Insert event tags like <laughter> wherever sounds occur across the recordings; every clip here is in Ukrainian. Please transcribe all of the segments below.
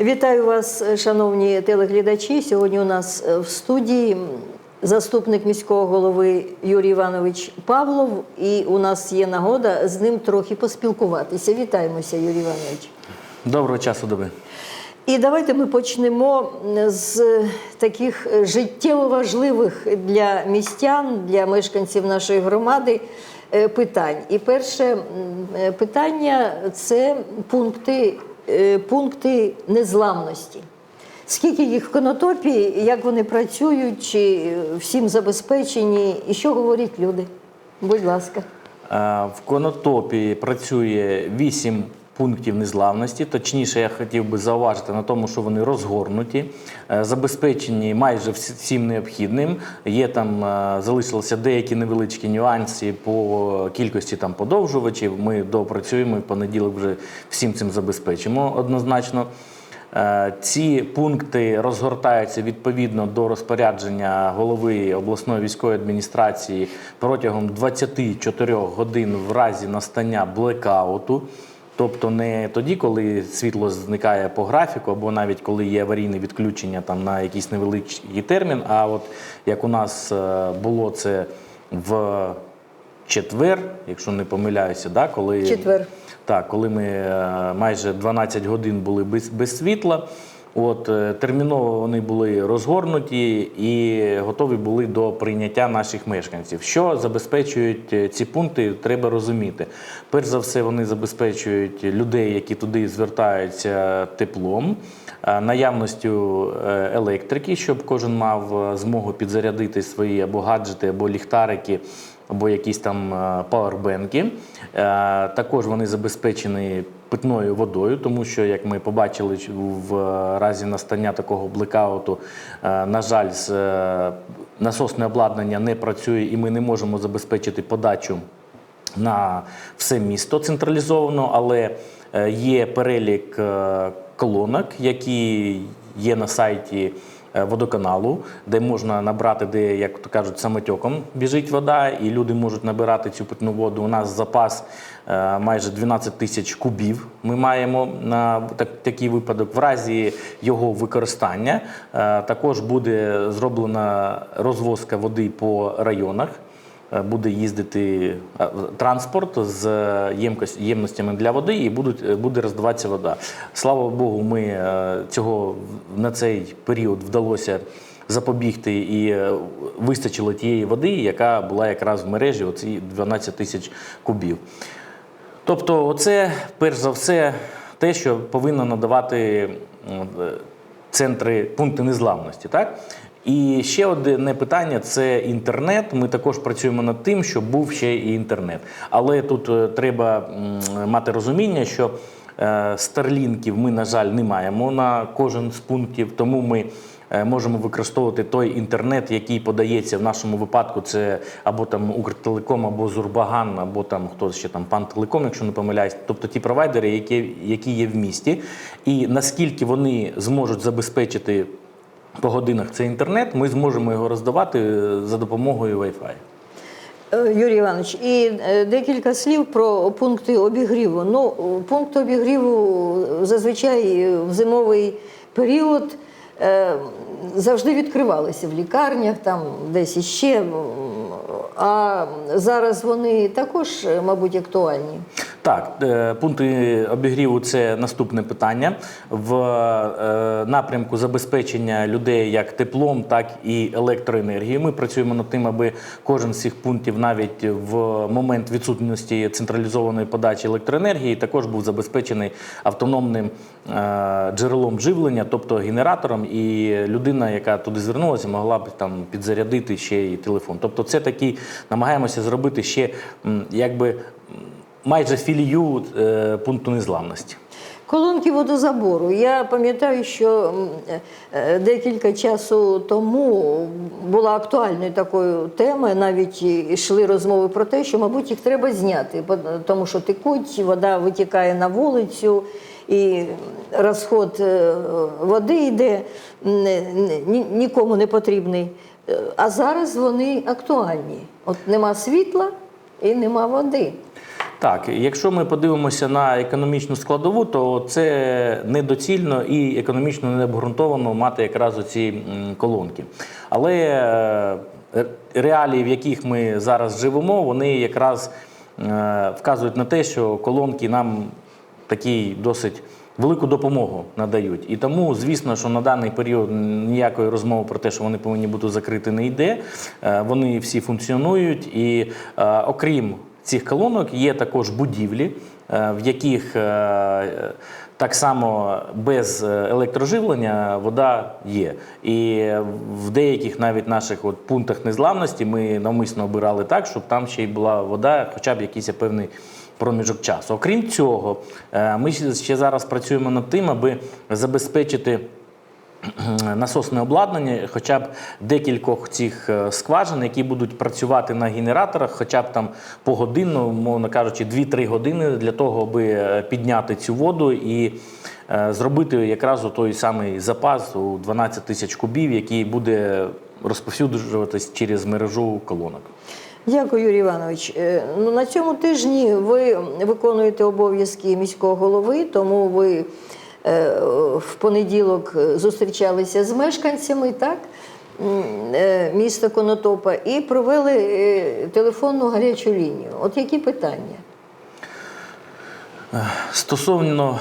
Вітаю вас, шановні телеглядачі. Сьогодні у нас е, в студії заступник міського голови Юрій Іванович Павлов, і у нас є нагода з ним трохи поспілкуватися. Вітаємося, Юрій Іванович. Доброго часу доби. І давайте ми почнемо з таких життєво важливих для містян, для мешканців нашої громади е, питань. І перше е, питання це пункти, е, пункти незламності. Скільки їх в конотопі, як вони працюють, чи всім забезпечені, і що говорять люди? Будь ласка. Е, В Конотопі працює 8 пунктів незламності. Точніше, я хотів би зауважити на тому, що вони розгорнуті, е, забезпечені майже всім необхідним. Є там е, залишилися деякі невеличкі нюанси по кількості там подовжувачів. Ми допрацюємо і в понеділок вже всім цим забезпечимо однозначно. Е, Ці пункти розгортаються відповідно до розпорядження голови обласної військової адміністрації протягом 24 годин в разі настання блекауту. Тобто не тоді, коли світло зникає по графіку, або навіть коли є аварійне відключення там на якийсь невеличкий термін. А от як у нас е, було це в четвер, якщо не помиляюся, да, коли Четвер. так, коли ми е, майже 12 годин були без, без світла, от е, терміново вони були розгорнуті і готові були до прийняття наших мешканців. Що забезпечують е, ці пункти, треба розуміти. Перш за все, вони забезпечують людей, які туди звертаються теплом, е, наявністю електрики, щоб кожен мав змогу підзарядити свої або гаджети, або ліхтарики або якісь там павербенки. Е, Також вони забезпечені питною водою, тому що, як ми побачили в разі настання такого блекауту, е, на жаль, е, насосне обладнання не працює і ми не можемо забезпечити подачу на все місто централізовано, але е, є перелік колонок, які є на сайті водоканалу, де можна набрати, де, як то кажуть, самотьоком біжить вода, і люди можуть набирати цю питну воду. У нас запас е, майже 12 тисяч кубів. Ми маємо на такий випадок. В разі його використання е, також буде зроблена розвозка води по районах. Е, буде їздити е, транспорт з ємкость- ємностями для води і е, буде роздаватися вода. Слава Богу, ми е, цього на цей період вдалося запобігти і е, вистачило тієї води, яка була якраз в мережі, оці 12 тисяч кубів. Тобто, оце перш за все те, що повинно надавати е, центри пункти незламності. Так? І ще одне питання це інтернет. Ми також працюємо над тим, щоб був ще і інтернет. Але тут е, треба мати розуміння, що е, старлінків ми, на жаль, не маємо на кожен з пунктів, тому ми е, можемо використовувати той інтернет, який подається в нашому випадку. Це або там Укртелеком, або Зурбаган, або там хто ще там пан Телеком, якщо не помиляюсь. Тобто ті провайдери, які, які є в місті, і наскільки вони зможуть забезпечити по годинах цей інтернет, ми зможемо його роздавати е, за допомогою Wi-Fi. Е, Юрій Іванович, і е, декілька слів про пункти обігріву. Ну, пункти обігріву зазвичай в зимовий період завжди відкривалися в лікарнях, там десь іще. А зараз вони також, мабуть, актуальні. Так, е, пункти обігріву це наступне питання. В е, напрямку забезпечення людей як теплом, так і електроенергією. Ми працюємо над тим, аби кожен з цих пунктів, навіть в момент відсутності централізованої подачі електроенергії, також був забезпечений автономним е, джерелом живлення, тобто генератором, і людина, яка туди звернулася, могла б там підзарядити ще і телефон. Тобто, це такий намагаємося зробити ще якби. Майже філію е, пункту незламності. Колонки водозабору. Я пам'ятаю, що е, декілька часу тому була актуальною такою темою. Навіть йшли розмови про те, що, мабуть, їх треба зняти, тому що текуть, вода витікає на вулицю. І розход е, води йде нікому не потрібний. Е, А зараз вони актуальні. От нема світла і нема води. Так, якщо ми подивимося на економічну складову, то це недоцільно і економічно необґрунтовано мати якраз оці колонки. Але е, реалії, в яких ми зараз живемо, вони якраз е, вказують на те, що колонки нам такий досить велику допомогу надають. І тому, звісно, що на даний період ніякої розмови про те, що вони повинні бути закриті, не йде. Е, Вони всі функціонують. І окрім цих колонок є також будівлі, е, в яких е, так само без електроживлення вода є. І в деяких навіть наших от пунктах незламності ми навмисно обирали так, щоб там ще й була вода, хоча б якийсь певний проміжок часу. Окрім цього, е, ми ще зараз працюємо над тим, аби забезпечити <clears throat> насосне обладнання, хоча б декількох цих е, скважин, які будуть працювати на генераторах, хоча б там погодинно, мовно кажучи, 2-3 години для того, аби е, підняти цю воду і е, зробити якраз той самий запас у 12 тисяч кубів, який буде розповсюджуватись через мережу колонок. Дякую, Юрій Іванович. Ну, на цьому тижні ви виконуєте обов'язки міського голови, тому ви в понеділок зустрічалися з мешканцями, так? е, Міста Конотопа і провели е, телефонну гарячу лінію. От які питання? Стосовно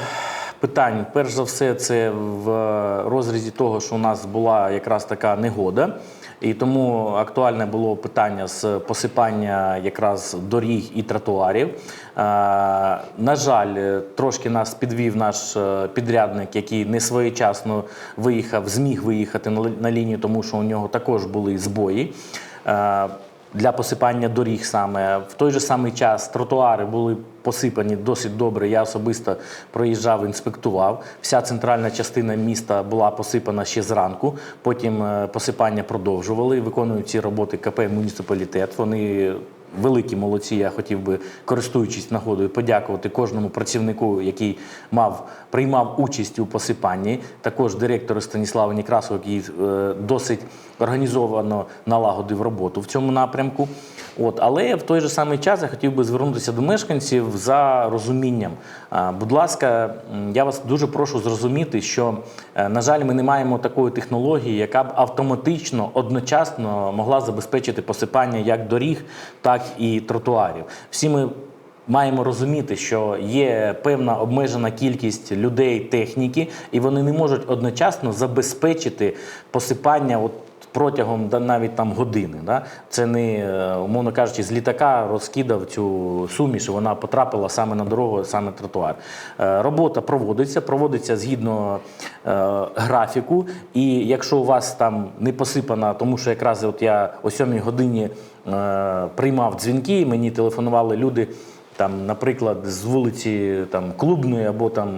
питань, перш за все, це в розрізі того, що у нас була якраз така негода. І тому актуальне було питання з посипання якраз доріг і тротуарів. Е, На жаль, е, трошки нас підвів наш е, підрядник, який не своєчасно виїхав, зміг виїхати на лінію, тому що у нього також були збої. Для посипання доріг саме. В той же самий час тротуари були посипані досить добре. Я особисто проїжджав, інспектував. Вся центральна частина міста була посипана ще зранку. Потім е, посипання продовжували. Виконують ці роботи КП муніципалітет. Вони великі молодці. Я хотів би, користуючись нагодою, подякувати кожному працівнику, який мав приймав участь у посипанні. Також директору Станіславу Некрасову, який е, досить організовано налагодив роботу в цьому напрямку. От, але в той же самий час я хотів би звернутися до мешканців за розумінням. Будь ласка, я вас дуже прошу зрозуміти, що, е, на жаль, ми не маємо такої технології, яка б автоматично одночасно могла забезпечити посипання як доріг, так і тротуарів. Всі ми Маємо розуміти, що є певна обмежена кількість людей, техніки, і вони не можуть одночасно забезпечити посипання от протягом навіть там години. Да? Це не, е, умовно кажучи, з літака розкидав цю суміш, вона потрапила саме на дорогу, саме тротуар. Е, Робота проводиться, проводиться згідно е, графіку. І якщо у вас там не посипана, тому що якраз от я о 7 годині приймав дзвінки, мені телефонували люди. Там, наприклад, з вулиці там, Клубної або там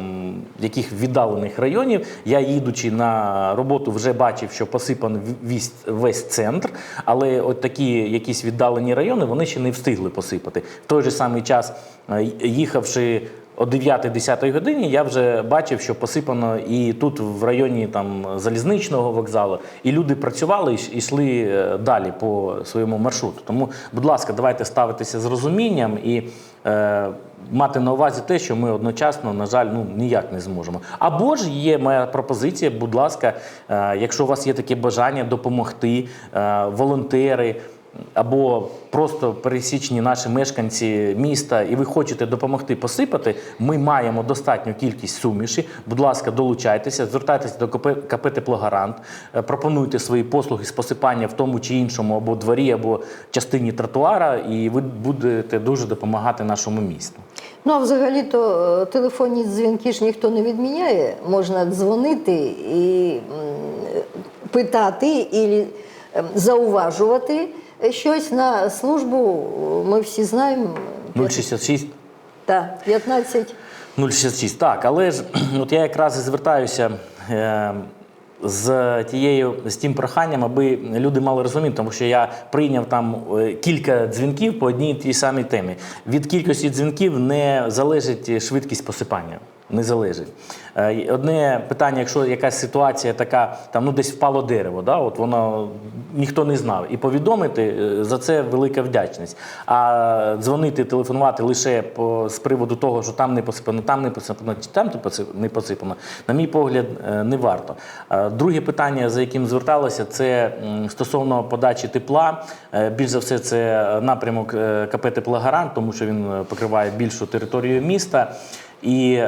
яких віддалених районів, я їдучи на роботу, вже бачив, що посипан весь, весь центр, але от такі якісь віддалені райони вони ще не встигли посипати. В той же самий час, е, їхавши о 9-10 годині, я вже бачив, що посипано і тут в районі там залізничного вокзалу, і люди працювали і йшли е, далі по своєму маршруту. Тому, будь ласка, давайте ставитися з розумінням і мати на увазі те, що ми одночасно, на жаль, ну ніяк не зможемо. Або ж є моя пропозиція, будь ласка, е, якщо у вас є таке бажання допомогти, е, волонтери. Або просто пересічні наші мешканці міста, і ви хочете допомогти посипати, ми маємо достатню кількість суміші. Будь ласка, долучайтеся, звертайтеся до КП, Теплогарант, е, пропонуйте свої послуги з посипання в тому чи іншому або дворі, або частині тротуара, і ви будете дуже допомагати нашому місту. Ну, а взагалі-то е, телефонні дзвінки ж ніхто не відміняє. Можна дзвонити і питати, і ем, зауважувати щось на службу. Ми всі знаємо. 066 Так, 15. 066, так, але ж <clears throat> от я якраз і звертаюся е, з тією з тим проханням, аби люди мали розуміти, тому що я прийняв там е, кілька дзвінків по одній і тій самій темі. Від кількості дзвінків не залежить швидкість посипання. не залежить. Е, Одне питання, якщо якась ситуація така, там ну десь впало дерево, да, от воно ніхто не знав. І повідомити е, за це велика вдячність. А дзвонити, телефонувати лише по, з приводу того, що там не посипано, там не посипано, чи там не посипано, на мій погляд, е, не варто. Друге питання, за яким зверталося, це стосовно подачі тепла. Більш за все, це напрямок КП Теплогарант, тому що він покриває більшу територію міста. І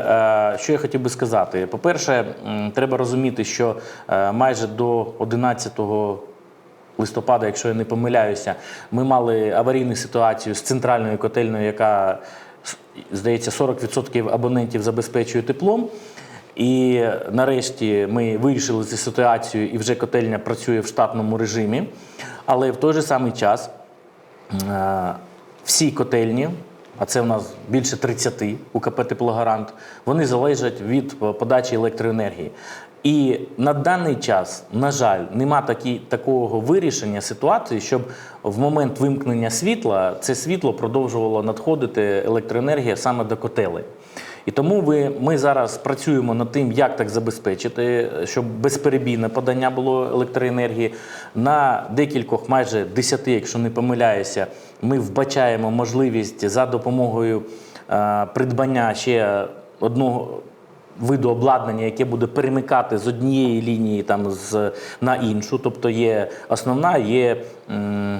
що я хотів би сказати: по-перше, треба розуміти, що е, майже до 11 листопада, якщо я не помиляюся, ми мали аварійну ситуацію з центральною котельною, яка здається 40% абонентів забезпечує теплом. І нарешті ми вирішили цю ситуацію, і вже котельня працює в штатному режимі. Але в той же самий час Е, всі котельні, а це в нас більше 30 у КП Теплогарант, вони залежать від е, подачі електроенергії. І на даний час, на жаль, нема такі, такого вирішення ситуації, щоб в момент вимкнення світла це світло продовжувало надходити електроенергія саме до котелей. І тому ви, ми зараз працюємо над тим, як так забезпечити, щоб безперебійне подання було електроенергії. На декількох, майже 10, якщо не помиляюся, ми вбачаємо можливість за допомогою е, придбання ще одного виду обладнання, яке буде перемикати з однієї лінії там, з, на іншу. Тобто є основна, є. м,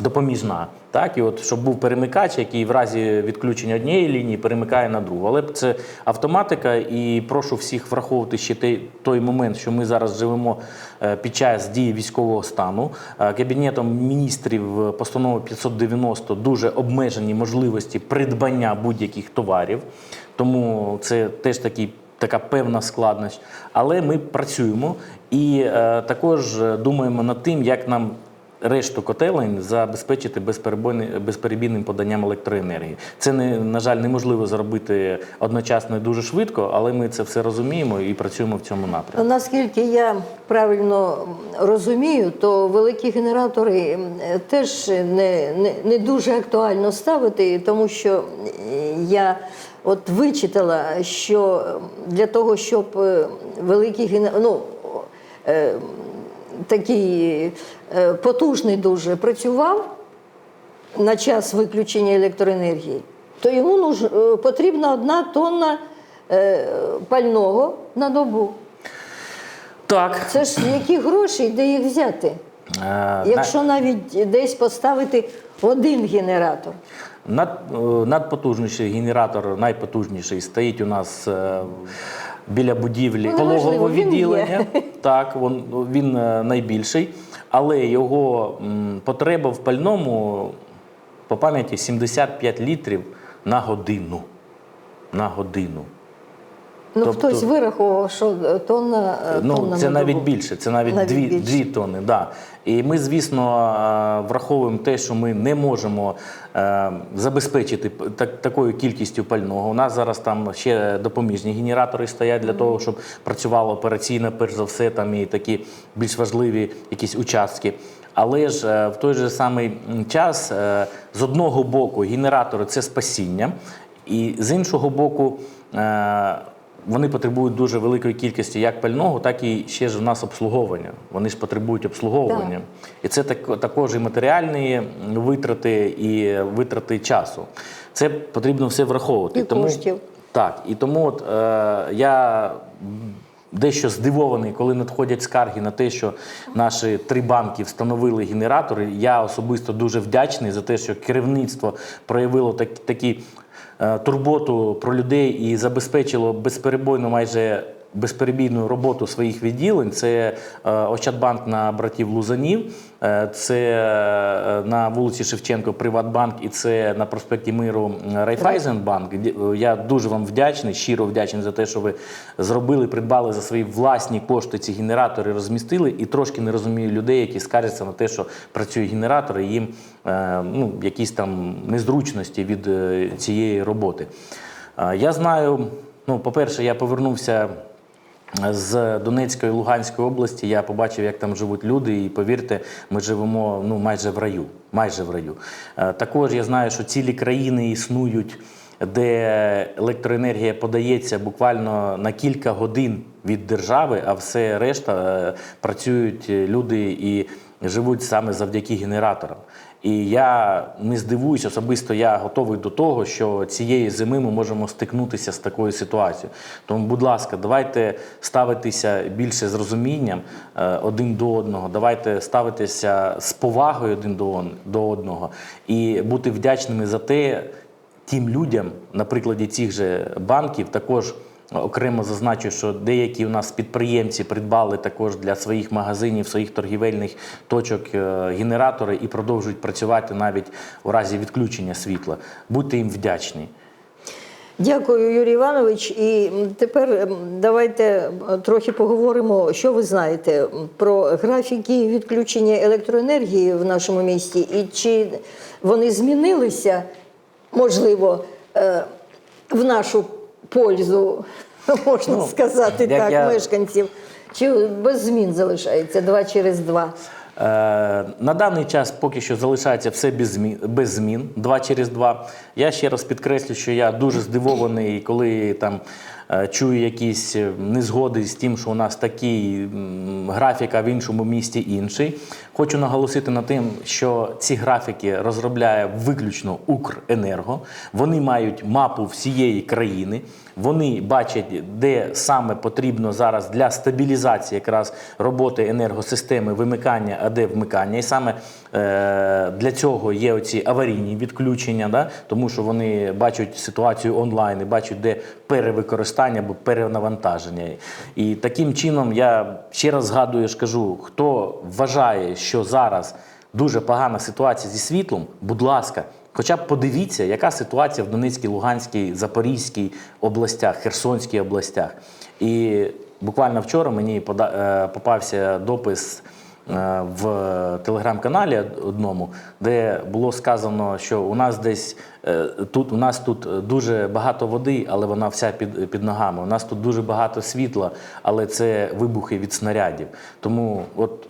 допоміжна. Так, і от щоб був перемикач, який в разі відключення однієї лінії перемикає на другу. Але це автоматика, і прошу всіх враховувати ще той, той момент, що ми зараз живемо е, під час дії військового стану. Е, Кабінетом міністрів е, постанови 590 дуже обмежені можливості придбання будь-яких товарів. Тому це теж такий. Така певна складність, але ми працюємо і е, також думаємо над тим, як нам решту котелень забезпечити безперебійним поданням електроенергії. Це не на жаль неможливо зробити одночасно і дуже швидко, але ми це все розуміємо і працюємо в цьому напрямку. Наскільки я правильно розумію, то великі генератори теж не, не, не дуже актуально ставити, тому що я от вичитала, що для того, щоб е, великий ну, е, такий е, потужний дуже працював на час виключення електроенергії, то йому е, потрібна одна тонна е, пального на добу. Так, Це ж які гроші, де їх взяти? е, Якщо навіть десь поставити один генератор. Над, надпотужніший генератор, найпотужніший, стоїть у нас біля будівлі Ну, пологового відділення. <laughs> він відділення. Так, він, він найбільший, але його потреба в пальному по пам'яті 75 літрів на годину. На годину. Ну, Тобто- хтось вирахував, що тонна, е, Ну, тонна це навіть більше, це навіть, Навіть дві, більше. дві тонни. Да. І ми, звісно, е, враховуємо те, що ми не можемо е, забезпечити так, такою кількістю пального. У нас зараз там ще допоміжні генератори стоять для того, щоб працювало операційно, перш за все, там і такі більш важливі якісь участки. Але ж е, в той же самий час, е, з одного боку, генератори це спасіння, і з іншого боку, е, вони потребують дуже великої кількості як пального, так і ще ж в нас обслуговування. Вони ж потребують обслуговування. І це так, також і матеріальні витрати, і витрати часу. Це потрібно все враховувати. І коштів. Так, і тому от, е, я дещо здивований, коли надходять скарги на те, що наші три банки встановили генератори. Я особисто дуже вдячний за те, що керівництво проявило так, такі турботу про людей і забезпечило безперебойну майже. Безперебійну роботу своїх відділень це е, Ощадбанк на братів Лузанів, е, це е, на вулиці Шевченко Приватбанк і це на проспекті Миру Райфайзенбанк. Я дуже вам вдячний, щиро вдячний за те, що ви зробили, придбали за свої власні кошти ці генератори, розмістили. І трошки не розумію людей, які скаржаться на те, що працює генератор, і їм ну, якісь там незручності від цієї роботи. Я знаю, ну, по-перше, я повернувся з Донецької Луганської області я побачив, як там живуть люди, і повірте, ми живемо ну майже в раю. Майже в раю. Е, Також я знаю, що цілі країни існують де електроенергія подається буквально на кілька годин від держави, а все решта е, працюють люди і живуть саме завдяки генераторам. І я не здивуюсь, особисто я готовий до того, що цієї зими ми можемо стикнутися з такою ситуацією. Тому, будь ласка, давайте ставитися більше з розумінням е, один до одного. Давайте ставитися з повагою один до до одного і бути вдячними за те тим людям, на прикладі цих же банків, також. Окремо зазначу, що деякі у нас підприємці придбали також для своїх магазинів, своїх торгівельних точок е, генератори і продовжують працювати навіть у разі відключення світла. Будьте їм вдячні. Дякую, Юрій Іванович. І тепер давайте трохи поговоримо, що ви знаєте про графіки відключення електроенергії в нашому місті, і чи вони змінилися, можливо, е, в нашу пользу, <laughs> можна Ну, сказати так, я- мешканців, чи без змін залишається два через два? Е, На даний час поки що залишається все без змін, без змін два через два. Я ще раз підкреслю, що я дуже здивований, коли там чую якісь е, незгоди з тим, що у нас такий графік, а в іншому місті інший. Хочу наголосити на тим, що ці графіки розробляє виключно Укренерго. Вони мають мапу всієї країни. Вони бачать, де саме потрібно зараз для стабілізації якраз роботи енергосистеми вимикання, а де вмикання. І саме е, для цього є оці аварійні відключення, да? тому що вони бачать ситуацію онлайн, і бачать, де перевикористання або перенавантаження. І таким чином я ще раз згадую, я хто вважає, що зараз дуже погана ситуація зі світлом, будь ласка. Хоча б подивіться, яка ситуація в Донецькій, Луганській, Запорізькій областях, Херсонській областях. І буквально вчора мені е, попався допис е, в телеграм-каналі одному, де було сказано, що у нас десь е, тут у нас тут дуже багато води, але вона вся під, під ногами. У нас тут дуже багато світла, але це вибухи від снарядів. Тому от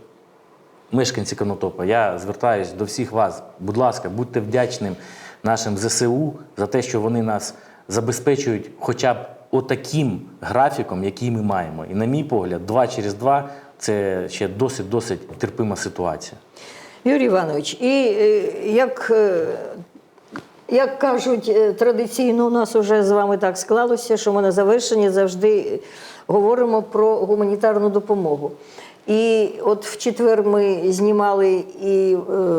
мешканці Конотопа, я звертаюся до всіх вас. Будь ласка, будьте вдячним нашим ЗСУ за те, що вони нас забезпечують хоча б отаким графіком, який ми маємо. І, на мій погляд, два через два це ще досить досить терпима ситуація. Юрій Іванович, і е, як, е, як кажуть, е, традиційно у нас вже з вами так склалося, що ми на завершенні завжди говоримо про гуманітарну допомогу. І от в четвер ми знімали і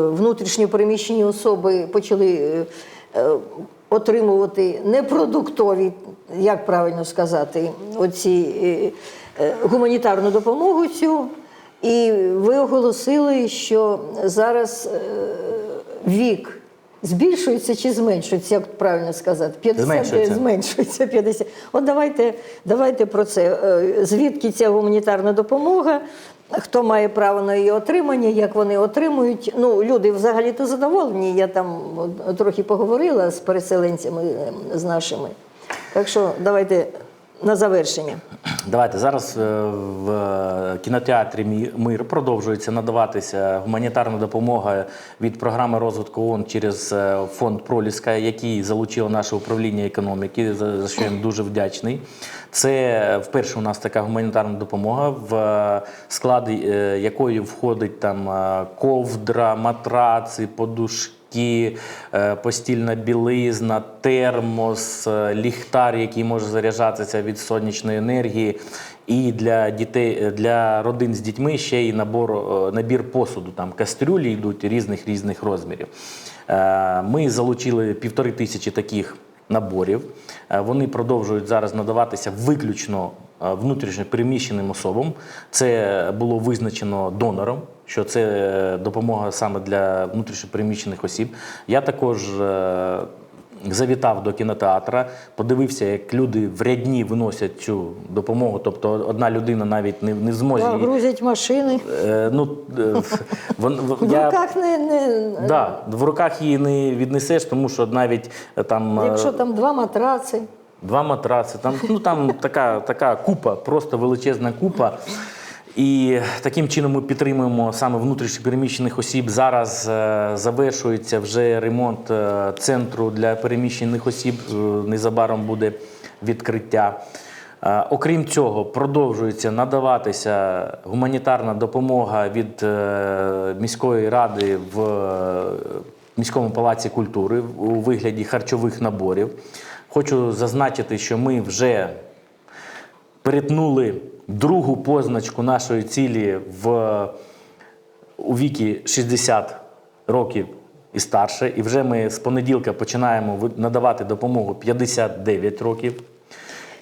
внутрішньо переміщені особи почали отримувати непродуктові, як правильно сказати, оці гуманітарну допомогу цю. І ви оголосили, що зараз е, вік збільшується чи зменшується, як правильно сказати? 50 Зменшується. зменшується 50. От давайте, давайте про це. Е, Звідки ця гуманітарна допомога? Хто має право на її отримання, як вони отримують? Ну, люди взагалі-то задоволені. Я там трохи поговорила з переселенцями е, з нашими. Так що давайте на завершення. Давайте зараз е, в кінотеатрі «Мі- Мир продовжується надаватися гуманітарна допомога від програми розвитку ООН через е, фонд Проліска, який залучило наше управління економіки, за що я дуже вдячний. Це е, вперше у нас така гуманітарна допомога, в склади якої входить там ковдра, матраци, подушки. Ті, е, постільна білизна, термос, е, ліхтар, який може заряджатися від сонячної енергії. І для дітей, е, для родин з дітьми ще й набор, набір посуду. Там кастрюлі йдуть різних різних розмірів. Ми залучили півтори тисячі таких наборів. Вони продовжують зараз надаватися виключно внутрішньо переміщеним особам. Це було визначено донором, що це е, допомога саме для внутрішньо переміщених осіб. Я також е, завітав до кінотеатра, подивився, як люди в рядні виносять цю допомогу. Тобто одна людина навіть не, не в змозі. Да, грузять машини. Е, ну, е, вон- в- В я- руках не, не Да, в руках її не віднесеш, тому що навіть там якщо там два матраци. два матраци, там, ну, там така, така купа, просто величезна купа. І таким чином ми підтримуємо саме внутрішньо переміщених осіб. Зараз е, завершується вже ремонт е, центру для переміщених осіб. Е, Незабаром буде відкриття. Окрім цього, продовжується надаватися гуманітарна допомога від міської ради в міському палаці культури у вигляді харчових наборів. Хочу зазначити, що ми вже перетнули другу позначку нашої цілі в, у вікі 60 років і старше. І вже ми з понеділка починаємо надавати допомогу 59 років.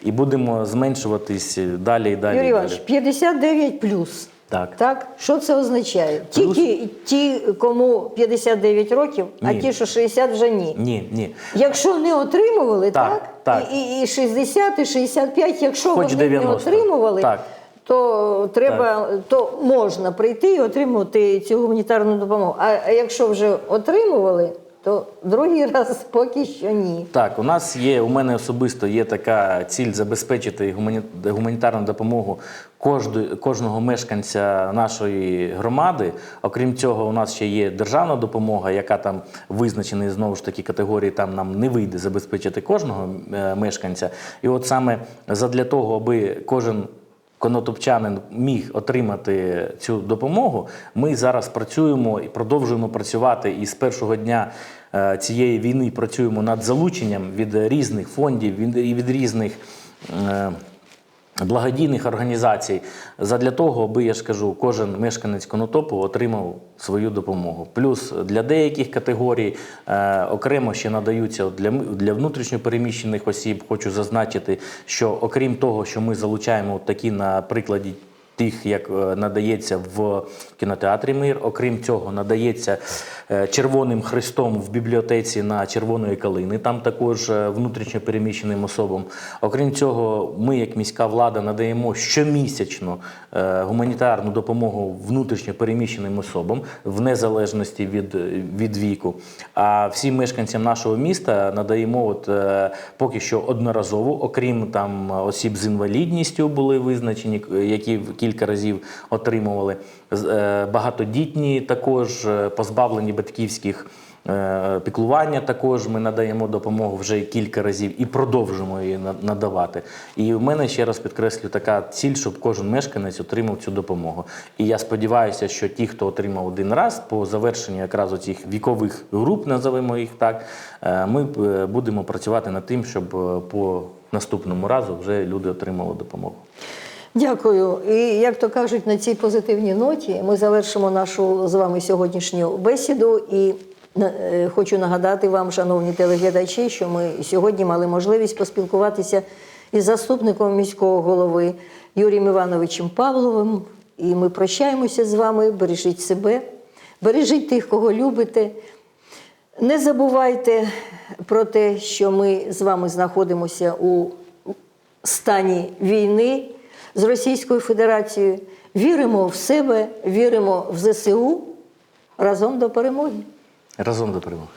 І будемо зменшуватись далі і далі. Юрій Іванович, далі. 59 плюс. Так. Так, що це означає? Плюс- Тільки ті, кому 59 років, а Ні. ті, що 60, вже ні. Ні, ні. Якщо не отримували, Так, так? так. І, і, і 60, і 65, якщо Хоч вони 90. не отримували, Так. то треба, то можна прийти і отримувати цю гуманітарну допомогу. А, а якщо вже отримували, то другий <laughs> раз поки що ні. Так, у нас є, у мене особисто є така ціль забезпечити гумані- гуманітарну допомогу кожду- кожного мешканця нашої громади. Окрім цього, у нас ще є державна допомога, яка там визначена знову ж таки категорії. Там нам не вийде забезпечити кожного е, мешканця. І от саме задля того, аби кожен конотопчанин міг отримати цю допомогу. Ми зараз працюємо і продовжуємо працювати. І з першого дня е, цієї війни працюємо над залученням від різних фондів, від, від різних. Благодійних організацій задля того, аби я ж кажу, кожен мешканець конотопу отримав свою допомогу. Плюс для деяких категорій е, окремо ще надаються для, для внутрішньопереміщених осіб. Хочу зазначити, що окрім того, що ми залучаємо такі на прикладі тих, як е, надається в кінотеатрі Мир. Окрім цього, надається е, Червоним Христом в бібліотеці на Червоної калини. Там також е, внутрішньо переміщеним особам. Окрім цього, ми, як міська влада, надаємо щомісячно гуманітарну допомогу внутрішньо переміщеним особам в незалежності від, від віку. А всім мешканцям нашого міста надаємо от, поки що одноразово, окрім там осіб з інвалідністю були визначені, які кілька разів отримували. Е, Багатодітні також е, позбавлені батьківських е, піклування. Також ми надаємо допомогу вже кілька разів і продовжимо її надавати. І в мене ще раз підкреслю така ціль, щоб кожен мешканець отримав цю допомогу. І я сподіваюся, що ті, хто отримав один раз по завершенню якраз оцих вікових груп, називаємо їх так, ми будемо працювати над тим, щоб по наступному разу вже люди отримали допомогу. Дякую. І як то кажуть, на цій позитивній ноті ми завершимо нашу з вами сьогоднішню бесіду. І е, хочу нагадати вам, шановні телеглядачі, що ми сьогодні мали можливість поспілкуватися із заступником міського голови Юрієм Івановичем Павловим. І ми прощаємося з вами. Бережіть себе, бережіть тих, кого любите. Не забувайте про те, що ми з вами знаходимося у стані війни з Російською Федерацією. Віримо в себе, віримо в ЗСУ разом до перемоги. Разом до перемоги.